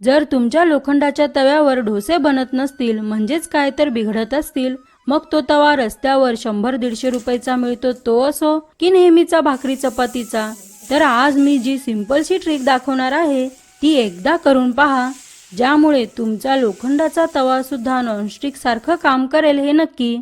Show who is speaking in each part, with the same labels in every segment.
Speaker 1: जर तुमच्या लोखंडाच्या तव्यावर डोसे बनत नसतील म्हणजेच काय तर बिघडत असतील मग तो तवा रस्त्यावर शंभर दीडशे रुपयाचा मिळतो तो असो की नेहमीचा भाकरी चपातीचा. तर आज मी जी सिंपलशी ट्रिक दाखवणार आहे ती एकदा करून पहा ज्यामुळे तुमचा लोखंडाचा तवा सुद्धा नॉनस्टिक सारखं काम करेल हे नक्की.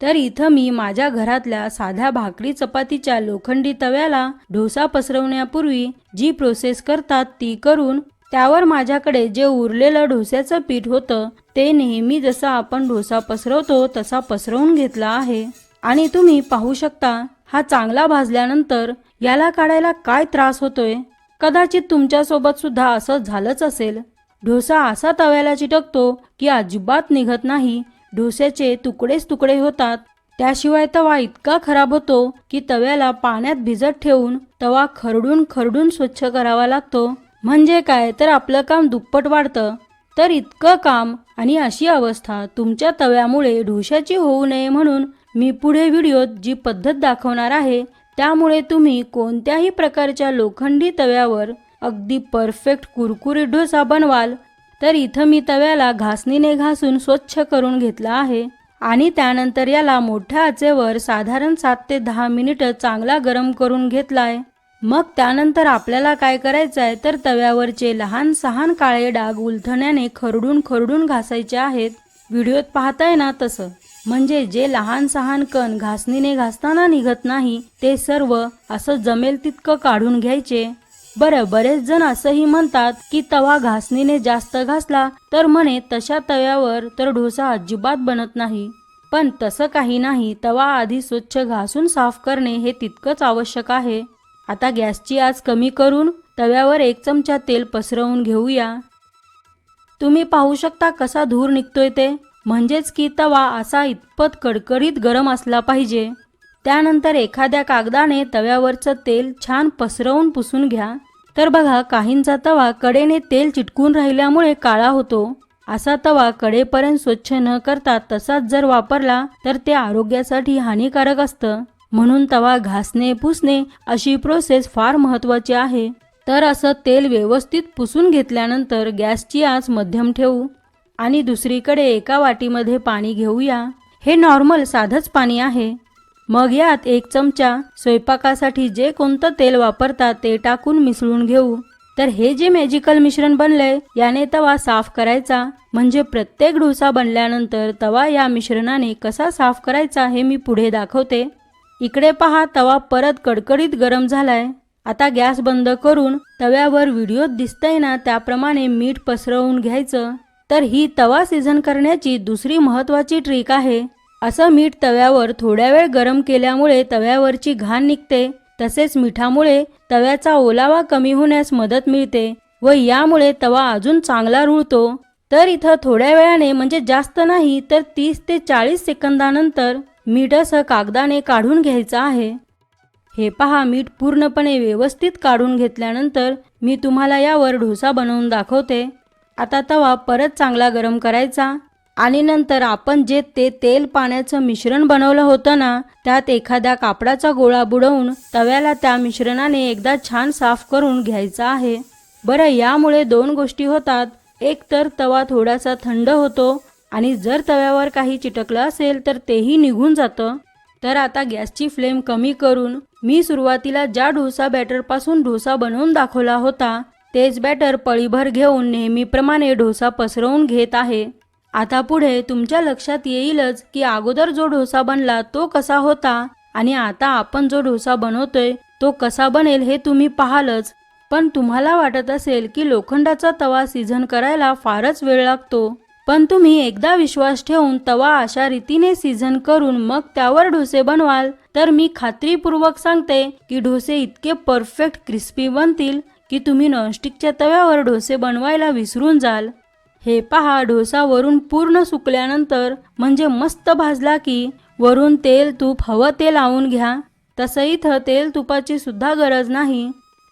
Speaker 1: तर इथं मी माझ्या घरातल्या साध्या भाकरी चपातीच्या लोखंडी तव्याला डोसा पसरवण्यापूर्वी जी प्रोसेस करतात ती करून त्यावर माझ्याकडे जे उरलेलं डोस्याचं पीठ होतं ते नेहमी जसं आपण डोसा पसरवतो तसा पसरवून घेतला आहे. आणि तुम्ही पाहू शकता हा चांगला भाजल्यानंतर याला काढायला काय त्रास होतोय? कदाचित तुमच्यासोबत सुद्धा असं झालंच असेल. डोसा असा तव्याला चिटकतो की अजिबात निघत नाही ढोस्याचे तुकडेच तुकडे होतात. त्याशिवाय तवा इतका खराब होतो की तव्याला पाण्यात भिजत ठेवून तवा खरडून खरडून स्वच्छ करावा लागतो. म्हणजे काय? तर आपलं काम दुप्पट वाढतं. तर इतकं काम आणि अशी अवस्था तुमच्या तव्यामुळे ढोशाची होऊ नये म्हणून मी पुढे व्हिडिओत जी पद्धत दाखवणार आहे त्यामुळे तुम्ही कोणत्याही प्रकारच्या लोखंडी तव्यावर अगदी परफेक्ट कुरकुरीत डोसा बनवाल. तर इथं मी तव्याला घासणीने घासून स्वच्छ करून घेतला आहे आणि त्यानंतर याला मोठ्या आचेवर साधारण सात ते दहा मिनिटं चांगला गरम करून घेतलाय. मग त्यानंतर आपल्याला काय करायचं आहे तर तव्यावरचे लहान सहान काळे डाग उलथण्याने खरडून खरडून घासायचे आहेत. व्हिडिओत पाहताय ना तसं. म्हणजे जे लहान सहान कण घासणीने घासताना निघत नाही ते सर्व असं जमेल तितकं काढून घ्यायचे. बरं बरेच जण असंही म्हणतात की तवा घासणीने जास्त घासला तर म्हणे तशा तव्यावर तर डोसा अजिबात बनत नाही. पण तसं काही नाही तवा आधी स्वच्छ घासून साफ करणे हे तितकंच आवश्यक आहे. आता गॅसची आच कमी करून तव्यावर एक चमचा तेल पसरवून घेऊया. तुम्ही पाहू शकता कसा धूर निघतोय ते. म्हणजेच की तवा असा इतपत कडकडीत गरम असला पाहिजे. त्यानंतर एखाद्या कागदाने तव्यावरचं तेल छान पसरवून पुसून घ्या. तर बघा काहींचा तवा कडेने तेल चिटकून राहिल्यामुळे काळा होतो. असा तवा कडेपर्यंत स्वच्छ न करता तसाच जर वापरला तर ते आरोग्यासाठी हानिकारक असतं. म्हणून तवा घासणे पुसणे अशी प्रोसेस फार महत्त्वाची आहे. तर असं तेल व्यवस्थित पुसून घेतल्यानंतर गॅसची आच मध्यम ठेवू. आणि दुसरीकडे एका वाटीमध्ये पाणी घेऊया. हे नॉर्मल साधंच पाणी आहे. मग यात एक चमचा स्वयंपाकासाठी जे कोणतं तेल वापरतात ते टाकून मिसळून घेऊ. तर हे जे मॅजिकल मिश्रण बनलंय याने तवा साफ करायचा. म्हणजे प्रत्येक डोसा बनल्यानंतर तवा या मिश्रणाने कसा साफ करायचा हे मी पुढे दाखवते. इकडे पहा तवा परत कडकडीत गरम झालाय. आता गॅस बंद करून तव्यावर व्हिडिओत दिसतंय ना त्याप्रमाणे मीठ पसरवून घ्यायचं. तर ही तवा सीझन करण्याची दुसरी महत्वाची ट्रिक आहे. असं मीठ तव्यावर थोड्या वेळ गरम केल्यामुळे तव्यावरची घाण निघते. तसेच मिठामुळे तव्याचा ओलावा कमी होण्यास मदत मिळते व यामुळे तवा अजून चांगला रुळतो. तर इथं थोड्या वेळाने म्हणजे जास्त नाही तर तीस ते चाळीस सेकंदानंतर मीठ असं कागदाने काढून घ्यायचं आहे. हे पहा मीठ पूर्णपणे व्यवस्थित काढून घेतल्यानंतर मी तुम्हाला यावर डोसा बनवून दाखवते. आता तवा परत चांगला गरम करायचा आणि नंतर आपण जे ते तेल पाण्याचं मिश्रण बनवलं होतं ना त्यात एखाद्या कापडाचा गोळा बुडवून तव्याला त्या मिश्रणाने एकदा छान साफ करून घ्यायचा आहे. बरं यामुळे दोन गोष्टी होतात. एक तर तवा थोडासा थंड होतो आणि जर तव्यावर काही चिटकलं असेल तर तेही निघून जातं. तर आता गॅसची फ्लेम कमी करून मी सुरुवातीला ज्या डोसा बॅटरपासून डोसा बनवून दाखवला होता तेच बॅटर पळीभर घेऊन नेहमीप्रमाणे डोसा पसरवून घेत आहे. आता पुढे तुमच्या लक्षात येईलच की अगोदर जो डोसा बनला तो कसा होता आणि आता आपण जो डोसा बनवतोय तो कसा बनेल हे तुम्ही पाहालच. पण तुम्हाला वाटत असेल की लोखंडाचा तवा सीझन करायला फारच वेळ लागतो. पण तुम्ही एकदा विश्वास ठेवून तवा अशा रीतीने सीझन करून मग त्यावर डोसे बनवाल. तर मी खात्रीपूर्वक सांगते की डोसे इतके परफेक्ट क्रिस्पी बनतील की तुम्ही नॉनस्टिकच्या तव्यावर डोसे बनवायला विसरून जाल. हे पहा डोसा वरून पूर्ण सुकल्यानंतर म्हणजे मस्त भाजला की वरून तेल तूप हवं ते लावून घ्या. तसं इथं तेल तुपाची सुद्धा गरज नाही.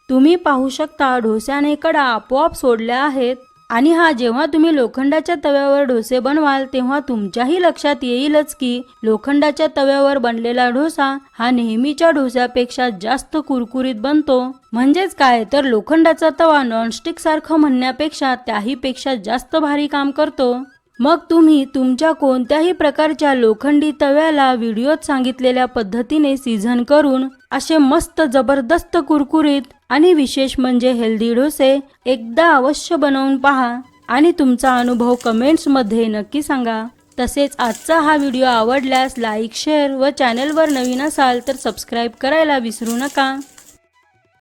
Speaker 1: तुम्ही पाहू शकता डोस्याने कडा आपोआप सोडल्या आहेत. आणि हा जेव्हा तुम्ही लोखंडाच्या तव्यावर डोसे बनवाल तेव्हा तुमच्याही लक्षात येईलच की लोखंडाच्या तव्यावर बनलेला डोसा हा नेहमीच्या डोस्यापेक्षा जास्त कुरकुरीत बनतो. म्हणजेच काय? तर लोखंडाचा तवा नॉनस्टिक सारखं म्हणण्यापेक्षा त्याहीपेक्षा जास्त भारी काम करतो. मग तुम्ही तुमच्या कोणत्याही प्रकारच्या लोखंडी तव्याला व्हिडिओत सांगितलेल्या पद्धतीने सीझन करून असे मस्त जबरदस्त कुरकुरीत आणि विशेष म्हणजे हेल्दी डोसे एकदा अवश्य बनवून पहा आणि तुमचा अनुभव कमेंट्समध्ये नक्की सांगा. तसेच आजचा हा व्हिडिओ आवडल्यास लाईक शेअर व चॅनलवर नवीन असाल तर सबस्क्राईब करायला विसरू नका.